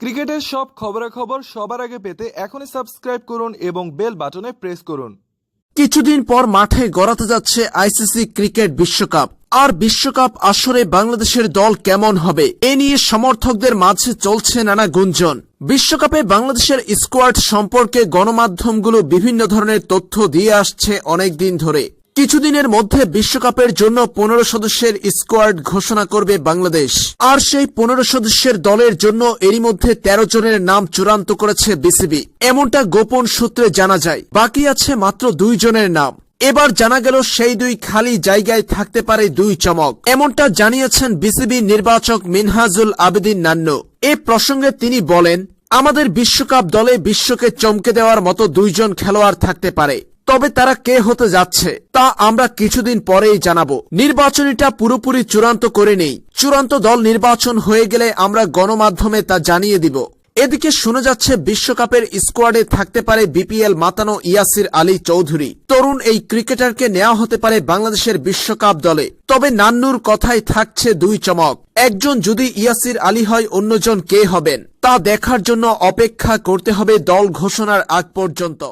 ক্রিকেটের সব খবরাখবর সবার আগে পেতে এখনই সাবস্ক্রাইব করুন এবং বেল বাটনে প্রেস করুন। কিছুদিন পর মাঠে গড়াতে যাচ্ছে আইসিসি ক্রিকেট বিশ্বকাপ। আর বিশ্বকাপ আসরে বাংলাদেশের দল কেমন হবে? এ নিয়ে সমর্থকদের মাঝে চলছে নানা গুঞ্জন। বিশ্বকাপে বাংলাদেশের স্কোয়াড সম্পর্কে গণমাধ্যমগুলো বিভিন্ন ধরনের তথ্য দিয়ে আসছে অনেক দিন ধরে। কিছুদিনের মধ্যে বিশ্বকাপের জন্য পনেরো সদস্যের স্কোয়াড ঘোষণা করবে বাংলাদেশ। আর সেই পনেরো সদস্যের দলের জন্য এরই মধ্যে তেরো জনের নাম চূড়ান্ত করেছে বিসিবি। এমনটা গোপন সূত্রে জানা যায়। বাকি আছে মাত্র দুই জনের নাম। এবার জানা গেল সেই দুই খালি জায়গায় থাকতে পারে দুই চমক। এমনটা জানিয়েছেন বিসিবি নির্বাচক মিনহাজুল আবেদিন নান্ন। এ প্রসঙ্গে তিনি বলেন, আমাদের বিশ্বকাপ দলে বিশ্বকে চমকে দেওয়ার মতো দুইজন খেলোয়াড় থাকতে পারে। তবে তারা কে হতে যাচ্ছে, তা আমরা কিছুদিন পরেই জানাব। নির্বাচনীটা পুরোপুরি চূড়ান্ত করে নেই। চূড়ান্ত দল নির্বাচন হয়ে গেলে আমরা গণমাধ্যমে তা জানিয়ে দিব। এদিকে শোনা যাচ্ছে, বিশ্বকাপের স্কোয়াডে থাকতে পারে বিপিএল মাতানো ইয়াসির আলী চৌধুরী। তরুণ এই ক্রিকেটারকে নেওয়া হতে পারে বাংলাদেশের বিশ্বকাপ দলে। তবে নান্নুর কথাই থাকছে দুই চমক। একজন যদি ইয়াসির আলী হয়, অন্যজন কে হবেন? তা দেখার জন্য অপেক্ষা করতে হবে দল ঘোষণার আগ পর্যন্ত।